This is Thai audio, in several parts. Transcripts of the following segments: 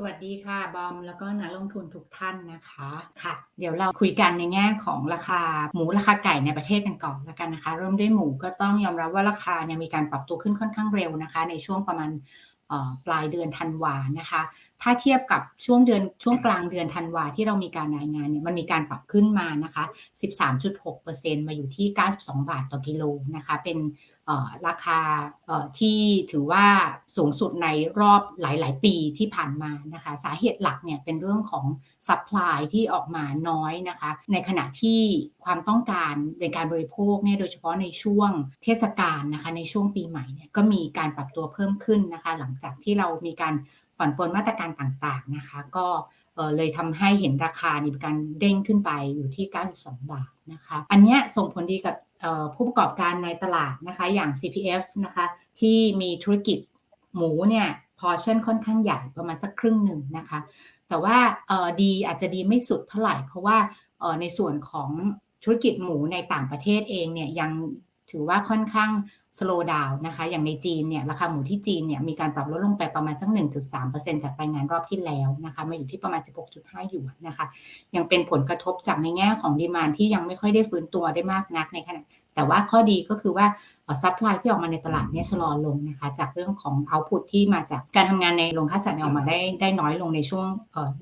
สวัสดีค่ะ บอมแล้วก็นักลงทุนทุกท่านนะคะค่ะ เดี๋ยวเราคุยกันในแง่ของราคาหมูราคาไก่ในประเทศกันก่อนแล้วกันนะคะ เริ่มด้วยหมูก็ต้องยอมรับว่าราคาเนี่ยมีการปรับตัวขึ้นค่อนข้างเร็วนะคะ ในช่วงประมาณ ปลายเดือนธันวานะคะ ถ้าเทียบกับช่วงเดือนช่วงกลางเดือนธันวาที่เรามีการรายงานเนี่ยมันมีการปรับขึ้นมานะคะ 13.6%มาอยู่ที่ 92 บาทต่อกิโลนะคะ เป็นราคาที่ถือว่าสูงสุดในรอบหลาย ๆ ปีที่ผ่านมานะคะ สาเหตุหลักเนี่ยเป็นเรื่องของซัพพลายที่ออกมาน้อยนะคะ ในขณะที่ความต้องการในการบริโภคเนี่ยโดยเฉพาะในช่วงเทศกาลนะคะ ในช่วงปีใหม่เนี่ยก็มีการปรับตัวเพิ่มขึ้นนะคะ หลังจากที่เรามีการผ่อนปลนมาตรการต่างๆนะคะ ก็เลยทำให้เห็นราคานี่มีการเด้งขึ้นไปอยู่ที่ 92 บาทนะคะ อันนี้ส่งผลดีกับผู้ประกอบการในตลาดนะคะ อย่าง CPF นะคะที่มีธุรกิจหมูเนี่ยพอชั่นค่อนข้างใหญ่ประมาณสักครึ่งหนึ่งนะคะ แต่ว่าดีอาจจะดีไม่สุดเท่าไหร่ เพราะว่าในส่วนของธุรกิจหมูในต่างประเทศเองเนี่ยยัง ถือว่าค่อนข้างสโลว์ดาวนะคะ อย่างในจีนเนี่ยราคาหมูที่จีนเนี่ยมีการปรับลดลงไปประมาณสัก 1.3%จากรายงานรอบที่แล้วนะคะมาอยู่ที่ประมาณ 16.5 หยวนนะคะ ยังเป็นผลกระทบจากในแง่ของดีมานที่ยังไม่ค่อยได้ฟื้นตัวได้มากนักในขณะแต่ว่าข้อดีก็คือว่าซัพพลายที่ออกมาในตลาดเนี่ยชะลอลงนะคะ จากเรื่องของเอาพุตที่มาจากการทำงานในโรงฆ่าสัตว์ออกมาได้ได้น้อยลงในช่วง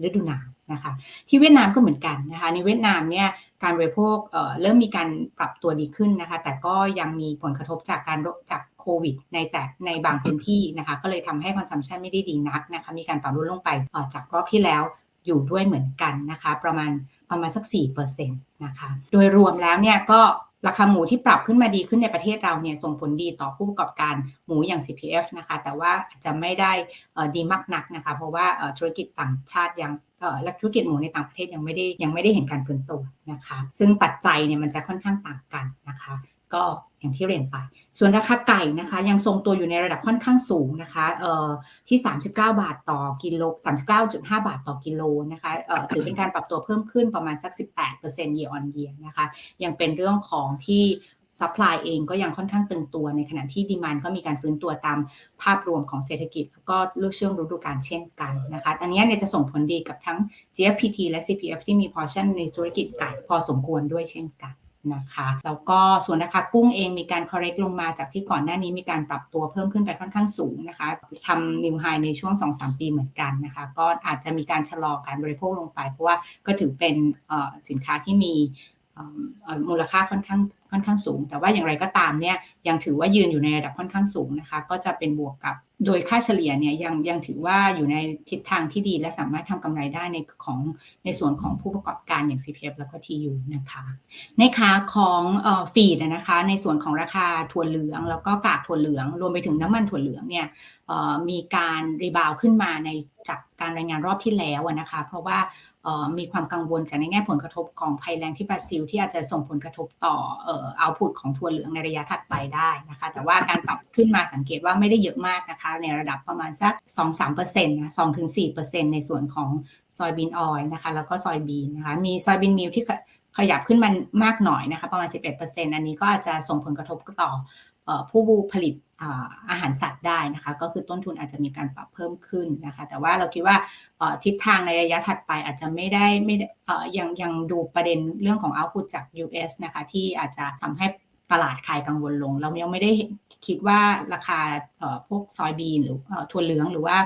ฤดูหนาว นะคะที่เวียดนามก็เหมือนกันนะคะในเวียดนามเนี่ยการบริโภคเริ่มมีการปรับตัวดีขึ้นนะคะแต่ก็ยังมีผลกระทบจากการจากโควิด ในแต่ในบางพื้นที่นะคะก็เลยทำให้คอนซัมชันไม่ได้ดีนักนะคะมีการปรับลดลงไปจากรอบที่แล้วอยู่ด้วยเหมือนกันนะคะประมาณประมาณสัก4%นะคะโดยรวมแล้วเนี่ยก็ ราคาหมูที่ปรับขึ้นมาดีขึ้นในประเทศเราเนี่ยส่งผลดีต่อผู้ประกอบการหมูอย่าง CPF นะคะ แต่ว่าอาจจะไม่ได้ดีมากนักนะคะ เพราะว่าธุรกิจต่างชาติยังและธุรกิจหมูในต่างประเทศยังไม่ได้ยังไม่ได้เห็นการฟื้นตัวนะคะ ซึ่งปัจจัยเนี่ยมันจะค่อนข้างต่างกันนะคะ ก็อย่างที่เรียนไป ส่วนราคาไก่นะคะ ยังทรงตัวอยู่ในระดับค่อนข้างสูงนะคะเอ่อที่ 39 บาทต่อกิโล 39.5 บาทต่อกิโลนะคะเอ่อถือเป็นการปรับตัวเพิ่มขึ้นประมาณสัก 18% year on year นะคะ ยังเป็นเรื่องของที่ซัพพลายเองก็ยังค่อนข้างตึงตัวในขณะที่ดีมานก็มีการฟื้นตัวตามภาพรวมของเศรษฐกิจแล้วก็เลือกช่วงฤดูกาลเช่นกันนะคะอันนี้เนี่ยจะส่งผลดีกับทั้ง GFPT และ CPF ที่มีพอร์ชั่นในธุรกิจไก่พอสมควรด้วยเช่นกัน นะคะแล้วก็ส่วนราคากุ้งเองมีการ correct ลงมาจากที่ก่อนหน้านี้มีการปรับตัวเพิ่มขึ้นไปค่อนข้างสูงนะคะทำ new high ในช่วง 2-3 ปีเหมือนกันนะคะ ก็อาจจะมีการชะลอการบริโภคลงไป เพราะว่าก็ถือเป็นสินค้าที่มีมูลค่าค่อนข้าง ค่อนข้างสูง แต่ว่าอย่างไรก็ตามเนี่ยยังถือว่ายืนอยู่ในระดับค่อนข้างสูงนะคะ ก็จะเป็นบวกกับโดยค่าเฉลี่ยเนี่ยยังยังถือว่าอยู่ในทิศทางที่ดี และสามารถทำกำไรได้ในของในส่วนของผู้ประกอบการอย่าง CPF แล้วก็ TU นะคะ ในขาของฟีดนะคะในส่วนของราคาถั่วเหลือง แล้วก็กากถั่วเหลือง รวมไปถึงน้ำมันถั่วเหลืองเนี่ยมีการรีบาวขึ้นมาในจากการรายงานรอบที่แล้วนะคะ เพราะว่า มีความกังวลจากในแง่ผลกระทบของภัยแรงที่บราซิล ที่อาจจะส่งผลกระทบต่อเอาพุตของถั่วเหลืองในระยะถัดไปได้นะคะ แต่ว่าการปรับขึ้นมาสังเกตว่าไม่ได้เยอะมากนะคะ ในระดับประมาณสัก 2-3%นะ2-4%ในส่วนของซอยบีนออยนะคะ แล้วก็ซอยบีนนะคะ มีซอยบีนมิลที่ขยับขึ้นมามากหน่อยนะคะ ประมาณ 11%อันนี้ก็อาจจะส่งผลกระทบต่อ ผู้ผลิตอาหารสัตว์ได้นะคะ ก็คือต้นทุนอาจจะมีการปรับเพิ่มขึ้นนะคะ แต่ว่าเราคิดว่าทิศทางในระยะถัดไปอาจจะไม่ได้ไม่ยังยังดูประเด็นเรื่องของเอาพุตจาก US นะคะ ที่อาจจะทำให้ตลาดขายกังวลลง เรายังไม่ได้คิดว่าราคาพวกซอยบีนหรือถั่วเหลืองหรือว่า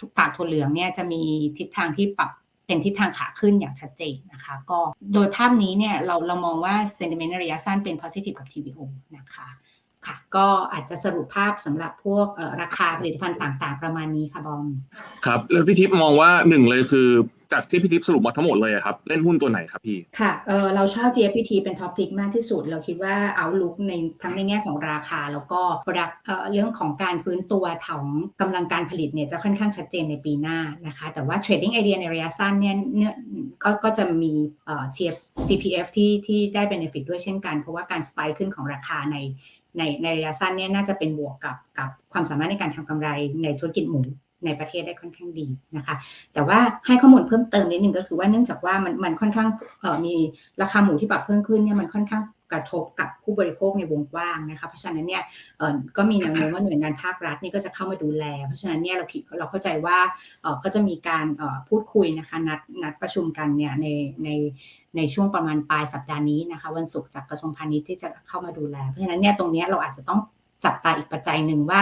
ทุกกากถั่วเหลืองเนี่ยจะมีทิศทางที่ปรับเป็นทิศทางขาขึ้นอย่างชัดเจนนะคะ ก็โดยภาพนี้เนี่ยเราเรามองว่า sentiment ในระยะสั้นเป็น positive กับ TVO นะคะ ค่ะ ก็อาจจะสรุปภาพสำหรับพวกราคาผลิตภัณฑ์ต่างๆ ประมาณนี้ค่ะบอมครับ แล้วพี่ทิพย์มองว่าหนึ่งเลยคือจากที่พี่ทิพย์สรุปมาทั้งหมดเลยครับ เล่นหุ้นตัวไหนครับพี่ ค่ะเออเราชอบ GPT เป็นท็อปพิกมากที่สุด เราคิดว่าเอาลุกในทั้งในแง่ของราคา แล้วก็ product เอ่อเรื่องของการฟื้นตัวของกำลังการผลิตเนี่ยจะค่อนข้างชัดเจนในปีหน้านะคะ แต่ว่า trading idea ในระยะสั้นเนี่ยเนื้อก็ก็จะมีเอ่อ CPF ที่ที่ได้ benefit ด้วยเช่นกัน เพราะว่าการสไปขึ้นของราคาใน ในในระยะสั้นเนี่ยน่าจะเป็นบวกกับกับความสามารถในการทำกำไรในธุรกิจหมูในประเทศได้ค่อนข้างดีนะคะ แต่ว่าให้ข้อมูลเพิ่มเติมนิดนึงก็คือว่าเนื่องจากว่ามันมันค่อนข้างมีราคาหมูที่ปรับเพิ่มขึ้นเนี่ยมันค่อนข้าง กระทบกับผู้บริโภคในวงกว้างนะคะเพราะฉะนั้นเนี่ยก็มีแนวโน้มว่าหน่วยงานภาครัฐนี่ก็จะเข้ามาดูแล เพราะฉะนั้นเนี่ยเราคิดเราเข้าใจว่าเอ่อก็จะมีการพูดคุยนะคะนัดนัดประชุมกันเนี่ยในในในช่วงประมาณปลายสัปดาห์นี้นะคะวันศุกร์จากกระทรวงพาณิชย์ที่จะเข้ามาดูแล เพราะฉะนั้นเนี่ยตรงนี้เราอาจจะต้องจับตาอีกปัจจัยหนึ่งว่า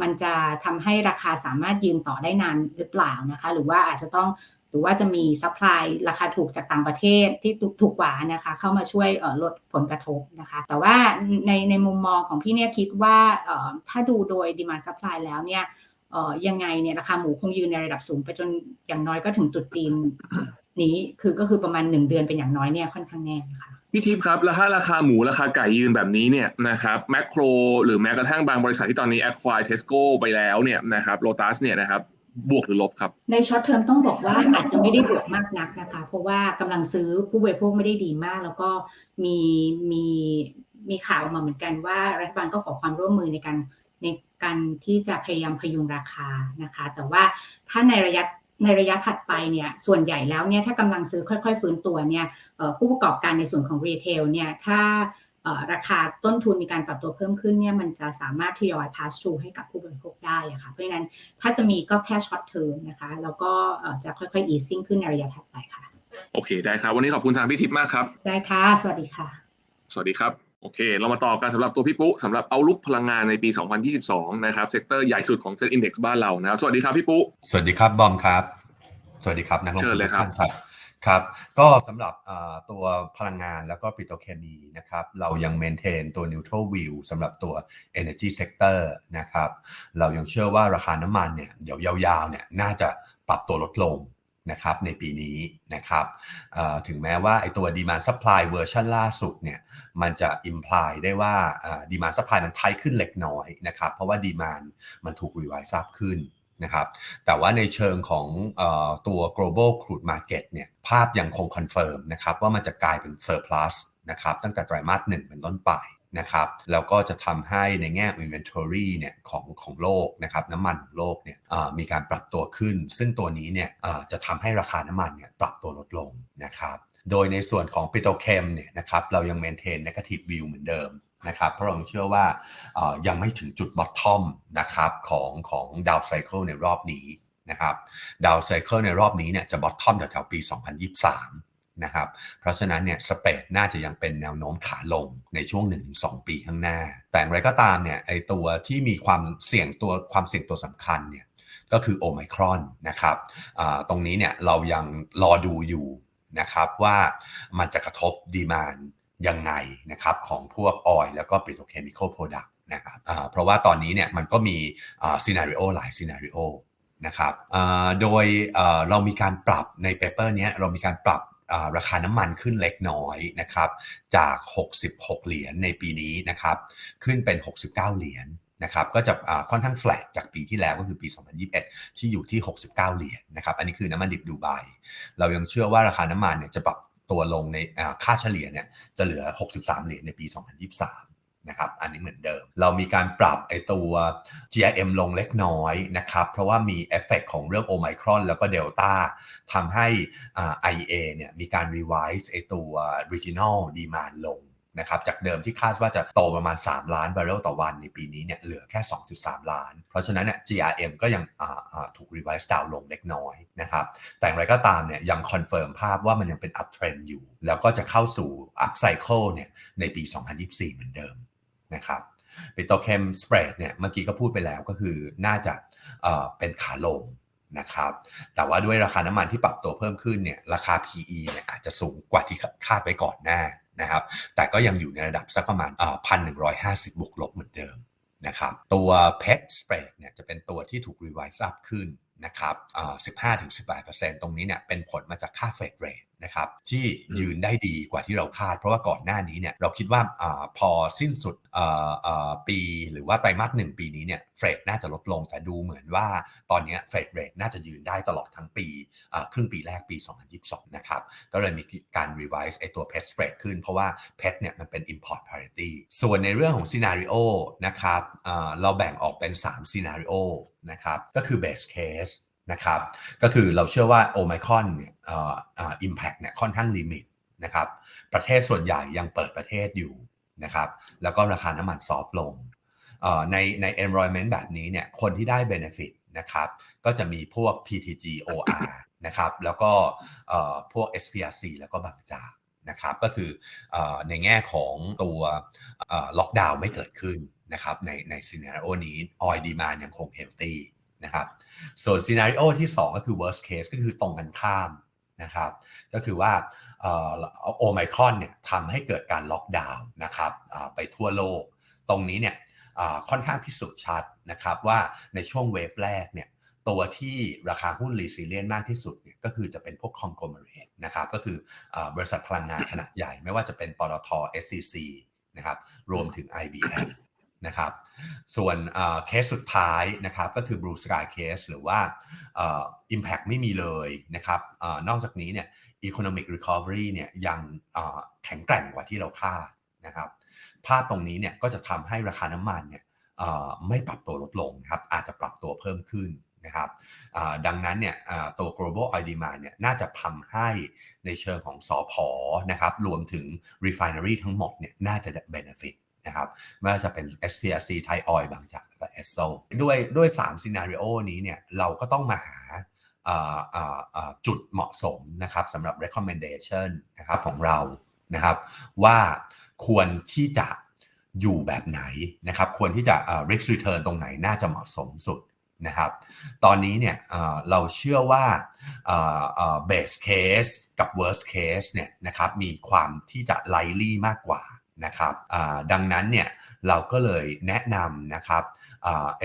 มันจะทำให้ราคาสามารถยืนต่อได้นานหรือเปล่านะคะ หรือว่าอาจจะต้อง หรือว่าจะมีซัพพลายราคาถูกจากต่างประเทศที่ถูกกว่านะคะเข้ามาช่วยลดผลกระทบนะคะแต่ว่าในในมุมมองของพี่เนี่ยคิดว่าถ้าดูโดย demand supply แล้วเนี่ยยังไงเนี่ยราคาหมูคงยืนในระดับสูงไปจนอย่างน้อยก็ถึงตรุษจีนนี้คือก็คือประมาณ 1 เดือนเป็นอย่างน้อยเนี่ยค่อนข้างแน่นะคะพี่ทิพย์ครับแล้วถ้าราคาหมูราคาไก่ยืนแบบนี้เนี่ยนะครับแมคโครหรือแม้กระทั่งบางบริษัทที่ตอนนี้ acquire Tesco ไปแล้วเนี่ยนะครับโ o ตัสเนี่ยนะครับ บวกหรือลบครับ ในช็อตเทอมต้องบอกว่าอาจจะไม่ได้บวกมากนักนะคะ เพราะว่ากำลังซื้อผู้บริโภคไม่ได้ดีมาก แล้วก็มีมีมีข่าวออกมาเหมือนกันว่ารัฐบาลก็ขอความร่วมมือในการในการที่จะพยายามพยุงราคานะคะ แต่ว่าถ้าในระยะในระยะถัดไปเนี่ยส่วนใหญ่แล้วเนี่ยถ้ากำลังซื้อค่อยๆฟื้นตัวเนี่ยผู้ประกอบการในส่วนของรีเทลเนี่ยถ้า ราคาต้นทุนมีการปรับตัวเพิ่มขึ้นเนี่ยมันจะสามารถทยอย pass through ให้กับผู้บริโภคได้อะค่ะเพราะฉะนั้นถ้าจะมีก็แค่ช็อตเทอมนะคะแล้วก็เอ่อจะค่อยๆ easing ขึ้นในระยะถัดไปค่ะ โอเคได้ครับ วันนี้ขอบคุณทางพี่ทิพย์มากครับ ได้ค่ะ สวัสดีค่ะ สวัสดีครับโอเค เรามาต่อกันสำหรับตัวพี่ปุ๊สำหรับเอาลุกพลังงานในปี 2022 นะครับเซกเตอร์ใหญ่สุดของเซ็นอินดี x บ้านเรานะครับสวัสดีครับพี่ปุ๊สวัสดีครับบอมครับ สวัสดีครับนักลงเชิทุญนเลยครับทุกท่านครับ ครับก็สำหรับตัวพลังงานแล้วก็ปิโตรเคมีนะครับเรายังเมนเทนตัว neutral view สำหรับตัว energy sector นะครับเรายังเชื่อว่าราคาน้ำมันเนี่ยเดี๋ยวยาวๆเนี่ยน่าจะปรับตัวลดลงนะครับในปีนี้นะครับถึงแม้ว่าไอตัว demand supply version ล่าสุดเนี่ยมันจะ imply ได้ว่าอ่า demand supply มันไทขึ้นเล็กน้อยนะครับเพราะว่า demand มันถูก revise up ขึ้น นะครับแต่ว่าในเชิงของอตัว global crude market เนี่ยภาพยังคงคอนเฟิร์มนะครับว่ามันจะกลายเป็น surplus นะครับตั้งแต่ไตรมาสหนึ่งเป็นต้นไปนะครับแล้วก็จะทำให้ในแง่ inventory เนี่ยของของโลกนะครับน้ำมันของโลกเนี่ยมีการปรับตัวขึ้น ซึ่งตัวนี้เนี่ยจะทำให้ราคาน้ำมันเนี่ยปรับตัวลดลงนะครับโดยในส่วนของปิโตรเคมเนี่ยนะครับเรายัง maintain negative view เหมือนเดิม นะครับเพราะเราเชื่อว่ายังไม่ถึงจุดบอททอมนะครับของของดาวไซเคิลในรอบนี้นะครับดาวไซเคิลในรอบนี้เนี่ยจะบอททอมแถวๆปี 2023 นะครับเพราะฉะนั้นเนี่ยสเปดน่าจะยังเป็นแนวโน้มขาลงในช่วง 1-2 ปีข้างหน้า แต่อย่างไรก็ตามเนี่ยไอตัวที่มีความเสี่ยงตัวความเสี่ยงตัวสำคัญเนี่ยก็คือโอไมครอนนะครับตรงนี้เนี่ยเรายังรอดูอยู่นะครับว่ามันจะกระทบดีมาน ยังไงนะครับของพวกออยแล้วก็ปิโตรเคมีคอลโปรดักต์นะครับเพราะว่าตอนนี้เนี่ยมันก็มีซีนารีโอหลายซีนารีโอนะครับโดยเรามีการปรับในเปเปอร์นี้ยเรามีการปรับราคาน้ำมันขึ้นเล็กน้อยนะครับจาก 66 เหรียญในปีนี้นะครับขึ้นเป็น 69 เหรียญนะครับก็จะค่อนข้างแฟลตจากปีที่แล้วก็คือปี 2021 ที่อยู่ที่ 69 เหรียญนะครับอันนี้คือน้ำมันดิบดูไบเรายังเชื่อว่าราคาน้ำมันเนี่ยจะปรับ ตัวลงในค่าเฉลี่ยเนี่ยจะเหลือ 63 เหรียญในปี 2023นะครับอันนี้เหมือนเดิม เรามีการปรับไอตัว G I M ลงเล็กน้อยนะครับ เพราะว่ามีเอฟเฟกของเรื่องโอไมครอนแล้วก็เดลต้าทำให้ IEA เนี่ยมีการ revise ไอตัว regional demand ลง นะครับจากเดิมที่คาดว่าจะโตประมาณ 3 ล้านบาร์เรลต่อวันในปีนี้เนี่ยเหลือแค่ 2.3 ล้าน เพราะฉะนั้นเนี่ย GRM ก็ยังถูก revise down ลงเล็กน้อยนะครับแต่อย่างไรก็ตามเนี่ยยังคอนเฟิร์มภาพว่ามันยังเป็น up trend อยู่ แล้วก็จะเข้าสู่ up cycle เนี่ยในปี 2024 เหมือนเดิมนะครับปิโตเคมสเปรดเนี่ยเมื่อกี้ก็พูดไปแล้วก็คือน่าจะเอ่อเป็นขาลงนะครับแต่ว่าด้วยราคาน้ำมันที่ปรับตัวเพิ่มขึ้นเนี่ยราคา PE เนี่ยอาจจะสูงกว่าที่คาดไว้ก่อนหน้า นะครับ แต่ก็ยังอยู่ในระดับสักประมาณพันหนึ่งร้อยห้าสิบบวกลบเหมือนเดิมนะครับ ตัว PET spread เนี่ยจะเป็นตัวที่ถูก revise up ขึ้นนะครับอ่า15-18%ตรงนี้เนี่ยเป็นผลมาจากค่าเฟดเรทนะครับที่ยืนได้ดีกว่าที่เราคาด เพราะว่าก่อนหน้านี้เนี่ยเราคิดว่าอาพอสิ้นสุดอ่าอ่าปีหรือว่าไตรมาสหนึ่งปีนี้เนี่ยเฟรดน่าจะลดลงแต่ดูเหมือนว่าตอนนี้เฟรดเรทน่าจะยืนได้ตลอดทั้งปีอ่าครึ่งปีแรกปี 2022 นะครับ ก็เลยมีการ revise ไอตัว pet spread ขึ้นเพราะว่า pet เนี่ยมันเป็น import parity ส่วนในเรื่องของ scenario นะครับอ่าเราแบ่งออกเป็น 3 scenario นะครับก็คือ base case นะครับ ก็คือเราเชื่อว่าโอไมคอนเนี่ยอ่ออ่า impact เนี่ยค่อนข้างลิมิตนะครับ ประเทศส่วนใหญ่ยังเปิดประเทศอยู่นะครับ แล้วก็ราคาน้ำมันซอฟลงในใน environment แบบนี้เนี่ยคนที่ได้ benefit นะครับก็จะมีพวก PTG OR นะครับแล้วก็พวก SPRC แล้วก็บางจากนะครับก็คืออในแง่ของตัวล็อกดาวน์ไม่เกิดขึ้นนะครับในในซีนารีโอนี้ออยดีมายังคงเฮลตี้ นะครับส่วนซีนารีโอที่ 2 ก็คือ worst case ก็คือตรงกันข้ามนะครับก็คือว่าโอไมครอนเนี่ยทำให้เกิดการล็อกดาวน์นะครับไปทั่วโลก ตรงนี้เนี่ยค่อนข้างพิสูจน์ชัดนะครับว่าในช่วงเวฟแรกเนี่ยตัวที่ราคาหุ้นรีซิเลียนมากที่สุดเนี่ยก็คือจะเป็นพวกคอมโกเมเรตนะครับก็คือบริษัทพลังงานขนาดใหญ่ ไม่ว่าจะเป็นปตท SCC นะครับรวมถึง IBM นะครับ ส่วนเคสสุดท้ายนะครับก็คือ Blue Sky Case หรือว่า Impact ไม่มีเลยนะครับอนอกจากนี้เนี่ย Economic Recovery เนี่ยยังแข็งแกร่งกว่าที่เราคาดนะครับภาพตรงนี้เนี่ยก็จะทำให้ราคาน้ำมันเนี่ยไม่ปรับตัวลดลงครับอาจจะปรับตัวเพิ่มขึ้นนะครับดังนั้นเนี่ยตัว global oil demand เนี่ยน่าจะทำให้ในเชิงของสอพอนะครับรวมถึง refinery ทั้งหมดเนี่ยน่าจะ benefit นะครับไม่ว่าจะเป็น SPRC Thai Oil บางจากและ ESSO ด้วยด้วย3 scenario นี้เนี่ยเราก็ต้องมาหาจุดเหมาะสมนะครับสำหรับ recommendation นะครับของเรานะครับว่าควรที่จะอยู่แบบไหนนะครับควรที่จะ risk return ตรงไหนน่าจะเหมาะสมสุดนะครับตอนนี้เนี่ยเราเชื่อว่า base case กับ worst case เนี่ยนะครับมีความที่จะ likely มากกว่า นะครับดังนั้นเนี่ยเราก็เลยแนะนำนะครับ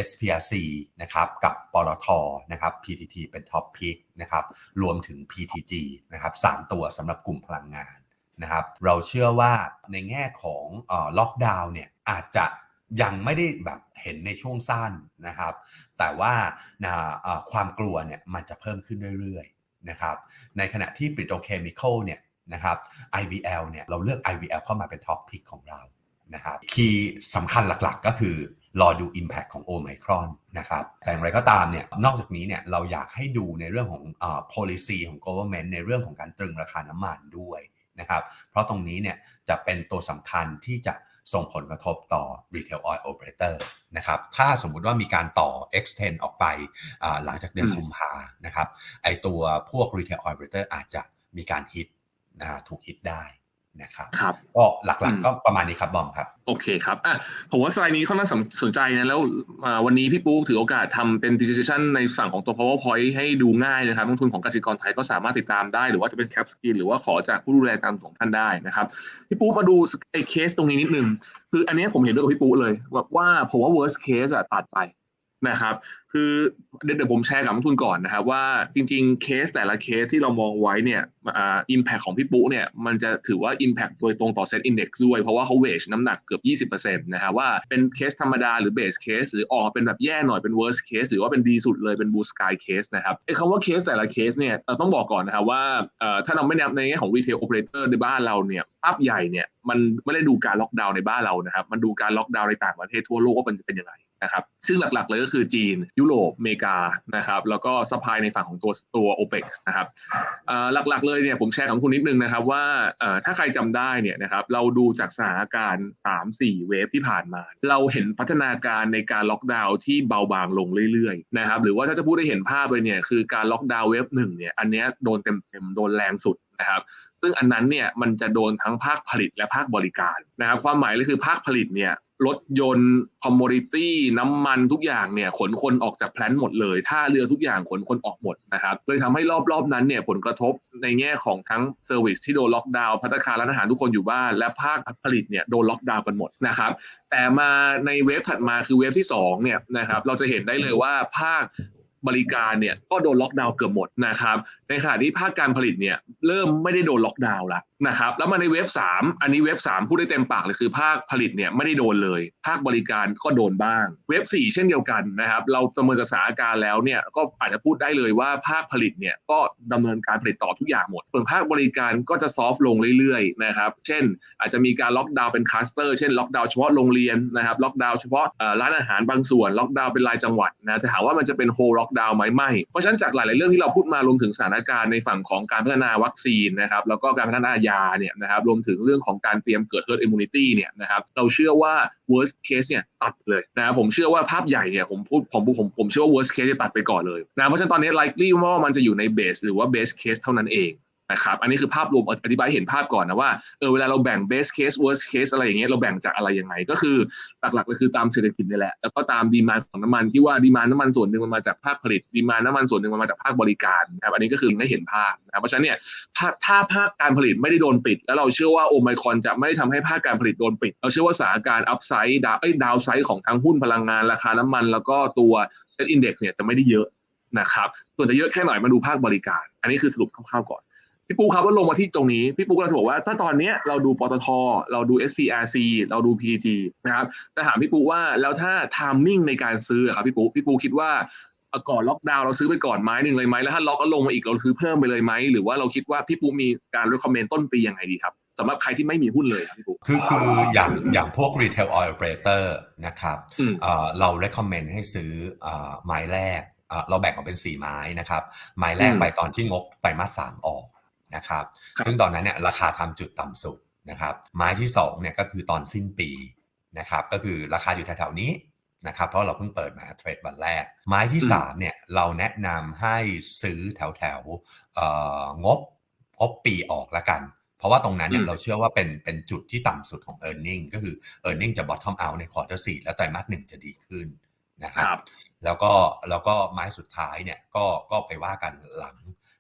SPRC นะครับกับปตทนะครับ PTT เป็น top pick นะครับรวมถึง PTG นะครับ3ตัวสำหรับกลุ่มพลังงานนะครับเราเชื่อว่าในแง่ของล็อกดาวน์เนี่ยอาจจะยังไม่ได้แบบเห็นในช่วงสั้นนะครับ แต่ว่าความกลัวเนี่ยมันจะเพิ่มขึ้นเรื่อยๆนะครับในขณะที่ปิโตรเคมีคอลเนี่ย นะครับ IVL เนี่ยเราเลือก IVL เข้ามาเป็นท็อปพิกของเรานะครับคีย์สำคัญหลักๆก็คือรอดู Impact ของ Omicron นะครับแต่อย่างไรก็ตามเนี่ยนอกจากนี้เนี่ยเราอยากให้ดูในเรื่องของอ่า policy ของ government ในเรื่องของการตรึงราคาน้ำมันด้วยนะครับเพราะตรงนี้เนี่ยจะเป็นตัวสำคัญที่จะส่งผลกระทบต่อ retail oil operator นะครับถ้าสมมุติว่ามีการต่อ extend ออกไปหลังจากเดือนกุมภานะครับไอตัวพวก retail oil operator อาจจะมีการฮิต ถูกฮิตได้นะครับครับก็หลักๆก็ประมาณนี้ครับบอมครับ โอเคครับอะผมว่าสไลด์นี้ค่อนข้างสนใจนะ แล้ววันนี้พี่ปุ๊กถือโอกาสทำเป็น presentation ในฝั่งของตัว powerpoint ให้ดูง่ายนะครับลงทุนของกสิกรไทยก็สามารถติดตามได้ หรือว่าจะเป็น cap skin หรือว่าขอจากผู้ดูแลการของท่านได้นะครับ พี่ปุ๊มาดูไอ้เคสตรงนี้นิดนึง คืออันนี้ผมเห็นด้วยกับพี่ปุ๊เลยว่าว่าผมว่า worst case อะตัดไป นะครับ คือเดี๋ยวผมแชร์กับนักทุนก่อนนะครับว่าจริงๆ เคสแต่ละเคสที่เรามองไว้เนี่ยอ่า impact ของพี่ปุ๊เนี่ยมันจะถือว่า impact โดยตรงต่อ set index ด้วย เพราะว่าเขาเวชน้ำหนักเกือบ 20%นะฮะว่าเป็นเคสธรรมดาหรือ base case หรือออกเป็นแบบแย่หน่อยเป็น worst case หรือว่าเป็นดีสุดเลยเป็น blue sky case นะครับไอ้คำว่าเคสแต่ละเคสเนี่ยเราต้องบอกก่อนนะครับว่าเอ่อถ้าเราไม่นับในแง่ของ retail operator ในบ้านเราเนี่ยภาพใหญ่เนี่ยมันไม่ได้ดูการล็อกดาวน์ในบ้านเรานะครับมันดูการล็อกดาวน์ในต่างประเทศทั่วโลกว่ามันจะเป็นยังไง นะครับซึ่งหลักๆเลยก็คือจีน ยุโรปอเมริกานะครับแล้วก็สปายในฝั่งของตัวตัว o p e ปนะครับหลักๆเลยเนี่ยผมแชร์ของคุณนิดนึงนะครับว่าถ้าใครจำได้เนี่ยนะครับเราดูจากสถานการณ์ 3-4 เวฟที่ผ่านมา เราเห็นพัฒนาการในการล็อกดาวน์ที่เบาบางลงเรื่อยๆนะครับหรือว่าถ้าจะพูดได้เห็นภาพเลยเนี่ยคือการล็อกดาวน์เวฟหนึ่งเนี่ยอันนี้โดนเต็มๆโดนแรงสุดนะครับซึ่งอันนั้นเนี่ยมันจะโดนทั้งภาคผลิตและภาคบริการนะครับความหมายเลยคือภาคผลิตเนี่ย รถยนต์คอมมอดิตี้น้ำมันทุกอย่างเนี่ยขนคนออกจากแพลนหมดเลยท่าเรือทุกอย่างขนคนออกหมดนะครับเลยทำให้รอบๆนั้นเนี่ยผลกระทบในแง่ของทั้งเซอร์วิสที่โดนล็อกดาวน์พัตคารร้านอาหารทุกคนอยู่บ้าน และภาคผลิตเนี่ยโดนล็อกดาวน์กันหมดนะครับแต่มาในเวฟถัดมาคือเวฟที่2เนี่ยนะครับเราจะเห็นได้เลยว่าภาคบริการเนี่ยก็โดนล็อกดาวน์เกือบหมดนะครับในขณะที่ภาคการผลิตเนี่ยเริ่มไม่ได้โดนล็อกดาวน์ล้ว นะครับแล้วมาในเว็บ 3 อันนี้เว็บ 3 พูดได้เต็มปากเลยคือภาคผลิตเนี่ยไม่ได้โดนเลย ภาคบริการก็โดนบ้าง เว็บ 4 เช่นเดียวกันนะครับเราประเมินสถานการณ์แล้วเนี่ยก็อาจจะพูดได้เลยว่าภาคผลิตเนี่ยก็ดำเนินการผลิตต่อทุกอย่างหมดส่วนภาคบริการก็จะซอฟต์ลงเรื่อยๆนะครับเช่น อาจจะมีการล็อกดาวน์เป็นคลัสเตอร์เช่นล็อกดาวน์เฉพาะโรงเรียนนะครับล็อกดาวน์เฉพาะร้านอาหารบางส่วนล็อกดาวน์เป็นรายจังหวัดนะแต่ถามว่ามันจะเป็นโฮล็อกดาวน์ไหมไม่เพราะฉะนั้นจากหลายๆเรื่องที่เราพูดมารวมถึงสถานการณ์ในฝั่งของการพัฒนาวัคซีนนะครับแล้วก็การพัฒนายาเนี่ยนะครับรวมถึงเรื่องของการเตรียมเกิด herd immunity เนี่ยนะครับเราเชื่อว่า worst case เนี่ยตัดเลยนะครับผมเชื่อว่าภาพใหญ่เนี่ยผมพูดผมผมผมเชื่อว่า worst case จะตัดไปก่อนเลยนะเพราะฉะนั้นตอนนี้ likely ว่ามันจะอยู่ใน base หรือว่า base case เท่านั้นเอง นะครับอันนี้คือภาพรวมอธิบายให้เห็นภาพก่อนนะว่าเออเวลาเราแบ่ง base case worst case อะไรอย่างเงี้ยเราแบ่งจากอะไรยังไง ก็คือหลักๆเลยคือตามเศรษฐกิจนี่แหละแล้วก็ตามดีมานของน้ำมันที่ว่าดีมานน้ำมันส่วนหนึ่งมันมาจากภาคผลิตดีมานน้ำมันส่วนหนึ่งมันมาจากภาคบริการนะครับอันนี้ก็คือให้เห็นภาพนะครับเพราะฉะนั้นเนี่ยถ้าภาคการผลิตไม่ได้โดนปิด แล้วเราเชื่อว่าโอไมคอนจะไม่ได้ทำให้ภาคการผลิตโดนปิด เราเชื่อว่าสถานการณ์อัพไซด์ดาวเอ้ดาวไซด์ของทั้งหุ้นพลังงานราคาน้ำมัน แล้วก็ตัวเซ็ตอินดี x เนี่ยจะไม่ได้เยอะนะครับส่วนจะเยอะแค่หนมาดูภาคบริการ อันนี้คือสรุปคร่าวๆก่อน พี่ปูครับว่าลงมาที่ตรงนี้ พี่ปูก็จะบอกว่าถ้าตอนเนี้ยเราดูปตท เราดู SPRC เราดู PG นะครับแต่ถามพี่ปูว่าแล้วถ้า timing ในการซื้ออะครับพี่ปูพี่ปูคิดว่าเอ่อก่อนล็อกดาวน์เราซื้อไปก่อนไม้หนึ่งเลยไหมแล้วถ้าล็อกแล้วลงมาอีกเราซื้อเพิ่มไปเลยไหมหรือว่าเราคิดว่าพี่ปูมีการ recommend ต้นปียังไงดีครับสำหรับใครที่ไม่มีหุ้นเลยครับพี่ปูคือคืออย่างอย่างพวก retail operator นะครับอืมเอ่อเรา recommend ให้ซื้อเอ่อไม้แรกเอ่อเราแบ่งออกเป็น 4 ไม้นะครับ ไม้แรกอืมไปตอนที่งบไตรมาสสามออก นะครับครับ ซึ่งตอนนั้นเนี่ยราคาทำจุดต่ำสุดนะครับ ไม้ที่2เนี่ยก็คือตอนสิ้นปีนะครับก็คือราคาอยู่แถวๆนี้นะครับเพราะเราเพิ่งเปิดมาเทรดวันแรก ไม้ที่อืม3เนี่ยเราแนะนำให้ซื้อแถวแถวๆเอ่องบงบปีออกละกัน เพราะว่าตรงนั้นเนี่ยอืมเราเชื่อว่าเป็นเป็นจุดที่ต่ำสุดของ e a r n i n g ก็คือ e a r n i n g จะ bottom out ในควอเตอร์สี่แล้วไตรมาสหนึ่งจะดีขึ้นนะคครัรับบแล้วก็แล้วก็ไม้สุดท้ายเนี่ยก็ก็ไปว่ากันหลัง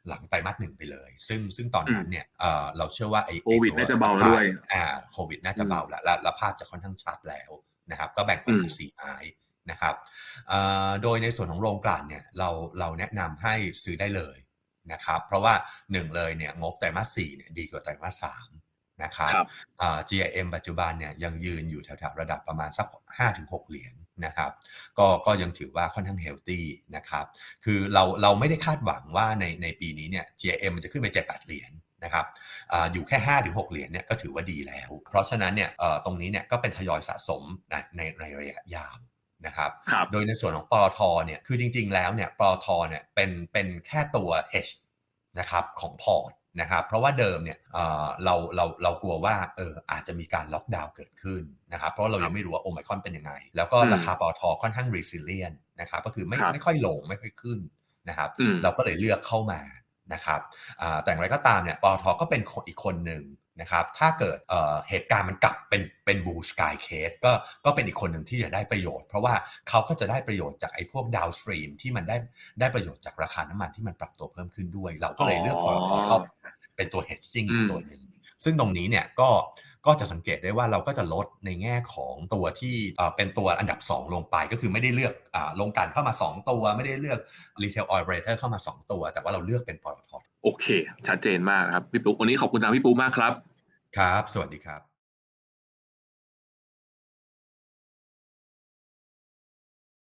หลังไตรมาสหนึ่งไปเลย ซึ่งซึ่งตอนนั้นเนี่ยเอ่อเราเชื่อว่าไอ้โควิดไอ้น่าจะเบาแล้วด้วยอ่าโควิดน่าจะเบาแล้วและและภาพจะค่อนข้างชัดแล้วนะครับ ก็แบ่งออกเป็นสี่ไม้นะครับเอ่อโดยในส่วนของโรงกลั่นเนี่ยเราเราแนะนำให้ซื้อได้เลยนะครับ เพราะว่าหนึ่งเลยเนี่ยงบไตรมาสสี่เนี่ยดีกว่าไตรมาสสามนะครับครับอ่า GIM ปัจจุบันเนี่ยยังยืนอยู่แถวๆระดับประมาณสัก5-6 เหรียญ นะครับก็ก็ยังถือว่าค่อนข้างเฮลตี้นะครับคือเราเราไม่ได้คาดหวังว่าในในปีนี้เนี่ย GIM มันจะขึ้นไป7-8เหรียญนะครับอาอยู่แค่ 5-6 เหรียญเนี่ยก็ถือว่าดีแล้ว เพราะฉะนั้นเนี่ยเอ่อตรงนี้เนี่ยก็เป็นทยอยสะสมในในในระยะยาวนะครับครับโดยในส่วนของปตทเนี่ยคือจริง ๆ แล้วเนี่ยปตทเนี่ยเป็นเป็นแค่ตัว hedge นะครับของพอร์ต นะครับเพราะว่าเดิมเนี่ยเอ่อเราเราเรากลัวว่าเอออาจจะมีการล็อกดาวน์เกิดขึ้นนะครับเพราะเรายังไม่รู้ว่าโอไมครอนเป็นยังไง แล้วก็อืมราคาปตทค่อนข้าง resilient นะครับก็คือไม่ครับไม่ค่อยลงไม่ค่อยขึ้นนะครับอืมเราก็เลยเลือกเข้ามานะครับอ่าแต่อย่างไรก็ตามเนี่ยปตทก็เป็นคนอีกคนหนึ่งนะครับถ้าเกิดเอ่อเหตุการณ์มันกลับเป็นเป็นบูสกายเคสก็ก็เป็นอีกคนหนึ่งที่จะได้ประโยชน์ เพราะว่าเขาก็จะได้ประโยชน์จากไอ้พวกดาวสตรีมที่มันได้ได้ประโยชน์จากราคาน้ำมันที่มันปรับตัวเพิ่มขึ้นด้วย เราก็เลยเลือกปตทเข้า เป็นตัว hedging อีกตัวหนึ่งซึ่งตรงนี้เนี่ยก็ก็จะสังเกตได้ว่าเราก็จะลดในแง่ของตัวที่เอ่อเป็นตัวอันดับ 2 ลงไปก็คือไม่ได้เลือกอ่าลงกลันเข้ามา 2 ตัว ไม่ได้เลือก retail operator เข้ามา 2 ตัว แต่ว่าเราเลือกเป็นปตทโอเค ชัดเจนมากครับพี่ปุ๊กวันนี้ขอบคุณทางพี่ปุ๊กมากครับ ครับ สวัสดีครับ